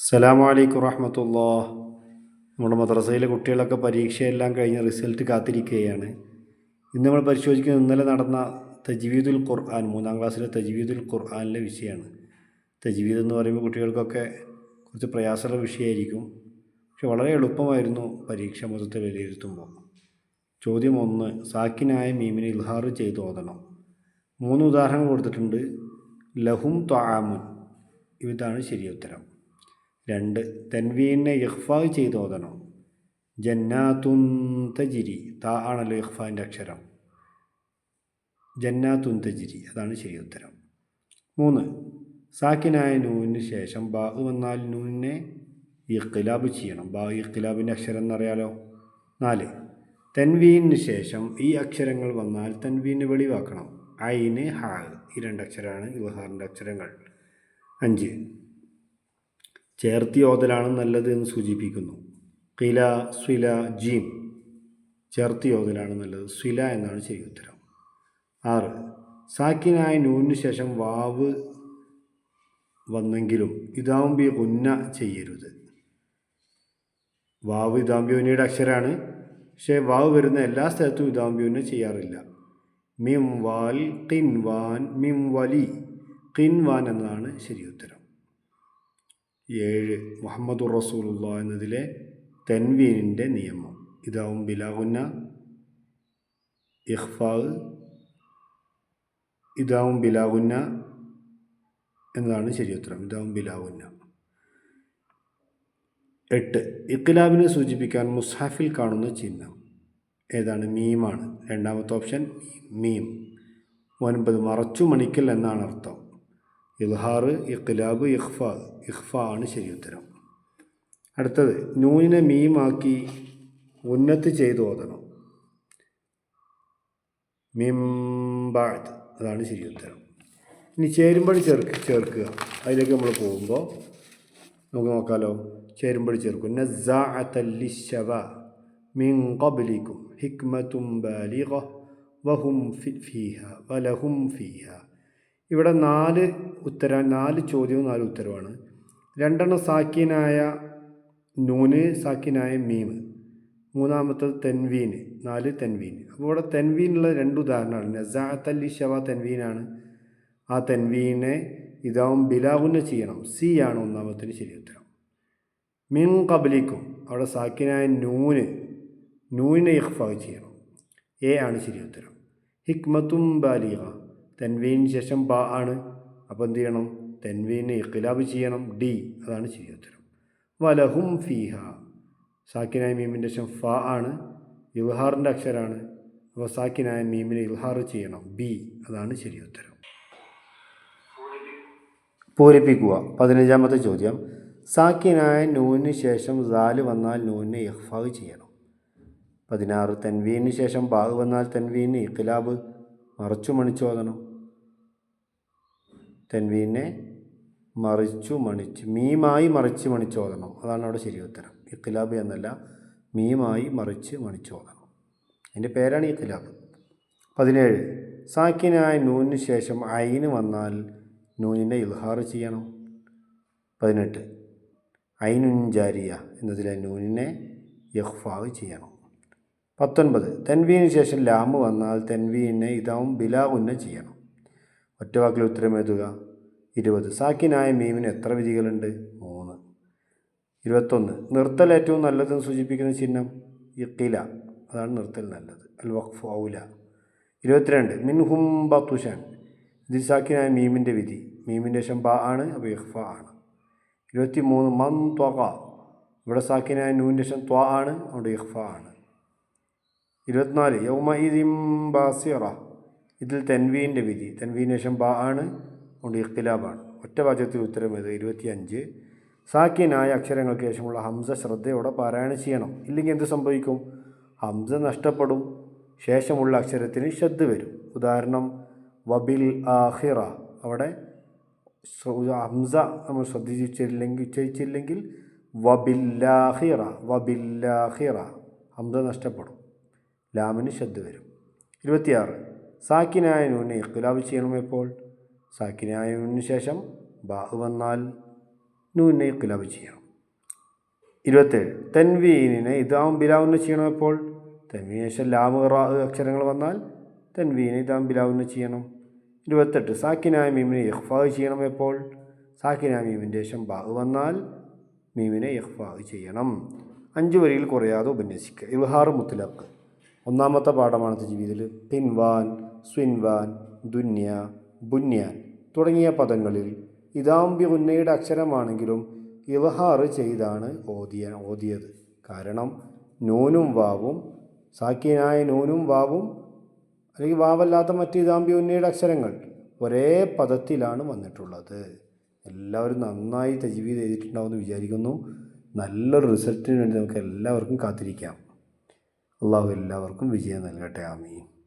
അസ്സലാമു അലൈക്കും വറഹമത്തുള്ള. നമ്മുടെ മദ്രസയിലെ കുട്ടികളൊക്കെ പരീക്ഷയെല്ലാം കഴിഞ്ഞ് റിസൾട്ട് കാത്തിരിക്കുകയാണ്. ഇന്ന് നമ്മൾ പരിശോധിക്കുന്നത് ഇന്നലെ നടന്ന തജ്വീദുൽ ഖുർആൻ മൂന്നാം ക്ലാസ്സിലെ തജ്വീദുൽ ഖുർആനിലെ വിഷയമാണ്. തജ്വീദ് എന്ന് പറയുമ്പോൾ കുട്ടികൾക്കൊക്കെ കുറച്ച് പ്രയാസമുള്ള വിഷയമായിരിക്കും. പക്ഷെ വളരെ എളുപ്പമായിരുന്നു പരീക്ഷ മൊത്തത്തിൽ വിലയിരുത്തുമ്പോൾ. ചോദ്യം ഒന്ന് സാക്കിനായ മീമിനെ ഇൽഹാർ ചെയ്ത് ഓതണം. മൂന്ന് ഉദാഹരണങ്ങൾ കൊടുത്തിട്ടുണ്ട്. ലഹും ത്വാമുൻ. ഇതാണ് ശരിയ ഉത്തരം. രണ്ട് തൻവീനെ ഇഖ്ഫാ ചെയ്ത് ഓതണം. ജന്നാത്തുൻ തജിരി താ ആണല്ലോ ഇഹ്ഫാന്റെ അക്ഷരം. ജന്നാത്തുൻ തജിരി അതാണ് ശരി ഉത്തരം. മൂന്ന് സാക്കിനായ നൂനിന് ശേഷം ബാ വന്നാൽ നൂനിനെ ഇഖിലാബ് ചെയ്യണം. ബാ ഇഖിലാബിന്റെ അക്ഷരം എന്നറിയാലോ? നാല് തൻവീനിന് ശേഷം ഈ അക്ഷരങ്ങൾ വന്നാൽ തൻവീനെ വെളിവാക്കണം. ഐന് ഹാ ഈ രണ്ടക്ഷരമാണ് ഇവഹാറിന്റെ അക്ഷരങ്ങൾ. അഞ്ച് ചേർത്തി ഓതലാണ് നല്ലത് എന്ന് സൂചിപ്പിക്കുന്നു. കില സ്വില ജീം. ചേർത്തി ഓതലാണ് നല്ലത്. സ്വില എന്നാണ് ശരി ഉത്തരം. ആറ്. സാക്കിനായ നൂനു ശേഷം വാവ് വന്നെങ്കിലും ഇതാവുമ്പി ഉന്ന ചെയ്യരുത്. വാവ് ഇതാമ്പ്യോനിയുടെ അക്ഷരമാണ് പക്ഷേ വാവ് വരുന്ന എല്ലാ സ്ഥലത്തും ഇതാമ്പ്യോനെ ചെയ്യാറില്ല. മിം വാൽ ടിൻ വാൻ മിം വലി ടിൻ വാൻ എന്നതാണ് ശരി ഉത്തരം. ഏഴ് മുഹമ്മദ് റസൂലുള്ള എന്നതിലെ തെൻവീനിന്റെ നിയമം. ഇതാവും ബിലാഹുന്ന ഇഖ്ഫാ ഇതാവും ബിലാഹുന്ന എന്നതാണ് ശരിയുത്തരം ഇതാവും ബിലാഹുന്ന എട്ട് ഇഖ്ലാബിനെ സൂചിപ്പിക്കാൻ മുസ്ഹാഫിൽ കാണുന്ന ചിഹ്നം. ഏതാണ്? മീമാണ്. രണ്ടാമത്തെ ഓപ്ഷൻ മീം. ഒൻപത് മറച്ചു മണിക്കൽ എന്നാണ് അർത്ഥം. ഇൽഹാർ ഇഖ്ലാബ് ഇഖ്ഫ ഇഖ്ഫ ആണ് ശരി ഉത്തരം. അടുത്തത് നൂനിനെ മീമാക്കി ഉന്നത്ത് ചെയ്തു ഓതണം. മിംബാഴ് അതാണ് ശരി ഉത്തരം. ഇനി ചേരുമ്പടി ചേർക്ക് ചേർക്കുക. അതിലേക്ക് നമ്മൾ പോകുമ്പോൾ നമുക്ക് നോക്കാമല്ലോ ചേരുമ്പടി ചേർക്കും. നസ്സാഅത്തല്ലിശവ മിൻ ഖബ്ലിക്കും ഹിക്മത്തും ബാലിഗ വഹും ഫീഹ വലഹും ഫീഹ. ഇവിടെ നാല് ഉത്തര നാല് ചോദ്യവും നാല് ഉത്തരവാണ് രണ്ടെണ്ണം സാക്കിനായ നൂന് സാക്കിനായ മീം. മൂന്നാമത്തത് തെൻവീന് നാല് തെൻവീന് അപ്പോൾ ഇവിടെ തെൻവീനുള്ള രണ്ട് ഉദാഹരണമാണ് നസാഅത്തല്ലി ഷവ തെൻവീനാണ്. ആ തെൻവീനെ ഇതാവും ബിലാവുന്ന ചെയ്യണം. സി ആണ് ഒന്നാമത്തിന് ശരി ഉത്തരം. മിൻ കബലിക്കും അവിടെ സാക്കിനായ നൂന് നൂനിനെ ഇഖ്ഫാ ചെയ്യണം. എ ആണ് ശരി ഉത്തരം. ഹിക്മത്തും ബാലിക തെൻവീന് ശേഷം ബ ആണ്. അപ്പോൾ എന്ത് ചെയ്യണം? തെൻവീനെ ഇഖ്ലാബ് ചെയ്യണം. ഡി അതാണ് ശരി ഉത്തരം. വലഹും ഫീഹ. സാക്കിനായ മീമിന്റെ ശേഷം ഫ ആണ്. ഇൽഹാറിന്റെ അക്ഷരമാണ് അപ്പോൾ സാക്കിനായ മീമിനെ ഇൽഹാർ ചെയ്യണം. ബി അതാണ് ശരി ഉത്തരം. പൂരിപ്പിക്കുക. പതിനഞ്ചാമത്തെ ചോദ്യം. സാക്കിനായ നൂനിന് ശേഷം സാൽ വന്നാൽ നൂനിനെ ഇഹ്ഫാവ് ചെയ്യണം. പതിനാറ്. തെൻവീന് ശേഷം ബാഗ് വന്നാൽ തെൻവീന് ഇഖ്ലാബ്. മറച്ചു മണിച്ചു ഓതണം തെൻവീനെ മറിച്ചു മണിച്ച് മീമായി മറിച്ച് മണിച്ചോതണം അതാണ് അവിടെ ശരി ഉത്തരം. ഇഖ്ലാബ് എന്നല്ല മീമായി മറിച്ച് മണിച്ചോതണം അതിന്റെ പേരാണ് ഇഖ്ലാബ്. പതിനേഴ് സാക്കിനായ നൂനിന് ശേഷം അയിന് വന്നാൽ നൂനിനെ ഇൽഹാർ ചെയ്യണം. പതിനെട്ട് ഐനുൻ ജാരിയ എന്നതിലെ നൂനിനെ യഹ്ഫാവ് ചെയ്യണം. പത്തൊൻപത് തെൻവീന് ശേഷം ലാമ് വന്നാൽ തെൻവീനെ ഇതാവും ബിലാ ഉന്ന ചെയ്യണം. ഒറ്റ വാക്കിൽ ഉത്തരം എഴുതുക. ഇരുപത്. സാക്കിനായ മീമിന് എത്ര വിധികളുണ്ട്? മൂന്ന്. ഇരുപത്തൊന്ന്. നിർത്തൽ ഏറ്റവും നല്ലതെന്ന് സൂചിപ്പിക്കുന്ന ചിഹ്നം ഇക്കില അതാണ് നിർത്തൽ നല്ലത്. അൽ വഖഫ് ഔല. ഇരുപത്തിരണ്ട്. മിൻഹും ബത്തുഷാൻ ഇതിൽ സാക്കിനായ മീമിന്റെ വിധി. മീമിന്റെ ബാ ആണ് അപ്പോൾ ഇഖ്ഫ ആണ്. ഇരുപത്തി മൂന്ന് മൻ ത്വക ഇവിടെ സാക്കിനായ നൂന്റെ ശം ത്വ ആണ് അവിടെ ഇഖ്ഫ ആണ്. ഇരുപത്തിനാല്. യൗമ ഇതിം ബാസിറ. ഇതിൽ തെൻവീന്റെ വിധി. തെൻവീന് ശേഷം ബ ആണ് അതുകൊണ്ട് ഇഖ്തിലാബാണ്. ഒറ്റ വാചകത്തിൽ ഉത്തരം ഇത് ഇരുപത്തിയഞ്ച്. സാക്കിനായ അക്ഷരങ്ങൾക്ക് ശേഷമുള്ള ഹംസ ശ്രദ്ധയോടെ പാരായണം ചെയ്യണം. ഇല്ലെങ്കിൽ എന്ത് സംഭവിക്കും? ഹംസ നഷ്ടപ്പെടും. ശേഷമുള്ള അക്ഷരത്തിന് ശ്രദ്ധ വരും. ഉദാഹരണം വബിൽ ആഹിറ അവിടെ ഹംസ നമ്മൾ ശ്രദ്ധിച്ചില്ലെങ്കിൽ ഉച്ചരിച്ചില്ലെങ്കിൽ വബില്ലാഹിറ വബില്ലാഹിറ ഹംസ നഷ്ടപ്പെടും. ലാമിന് ശ്രദ്ധ വരും. ഇരുപത്തിയാറ്. സാക്കിനായ നൂനെ ഇഖ്ലാബ് ചെയ്യണം എപ്പോൾ സാക്കിനായ നൂന് ശേഷം ബാ വന്നാൽ നൂനെ ഇഖ്ലാബ് ചെയ്യണം ഇരുപത്തേഴ് തൻവീനിനെ ഇതാം ബിലാവുന്ന ചെയ്യണം എപ്പോൾ തൻവീന് ശേഷം ലാമു അക്ഷരങ്ങൾ വന്നാൽ തൻവീനെ ഇതാം ബിലാവുന്ന ചെയ്യണം. ഇരുപത്തെട്ട് സാക്കിനായ മീമിനെ ഇഖ്ഫാ ചെയ്യണം എപ്പോൾ സാക്കിനായ മീമിന്റെ ശേഷം ബാ വന്നാൽ മീമിനെ ഇഖ്ഫാ ചെയ്യണം. അഞ്ച് വരിയിൽ കുറയാതെ ഉപന്യസിക്കുക. ഇൽഹാർ മുത്തലഖ്. ഒന്നാമത്തെ പാഠമാണ് ജീവിതത്തിൽ പിൻവാൻ സ്വിൻവാൻ ദുന്യ ബുന്യാൻ തുടങ്ങിയ പദങ്ങളിൽ ഇതാംബി ഉന്നയുടെ അക്ഷരമാണെങ്കിലും ഇവഹാറ് ചെയ്താണ് ഓതിയ ഓതിയത്. കാരണം നൂനും വാവും സാക്കിനായ നൂനും വാവും അല്ലെങ്കിൽ വാവല്ലാത്ത മറ്റ് ഇതാംബി ഉന്നയുടെ അക്ഷരങ്ങൾ ഒരേ പദത്തിലാണ് വന്നിട്ടുള്ളത്. എല്ലാവരും നന്നായി തജ്വീദ് ചെയ്തിട്ടുണ്ടാവുമെന്ന് വിചാരിക്കുന്നു. നല്ലൊരു റിസൾട്ടിന് വേണ്ടി നമുക്ക് എല്ലാവർക്കും കാത്തിരിക്കാം. അള്ളാഹു എല്ലാവർക്കും വിജയം നൽകട്ടെ. ആമീൻ.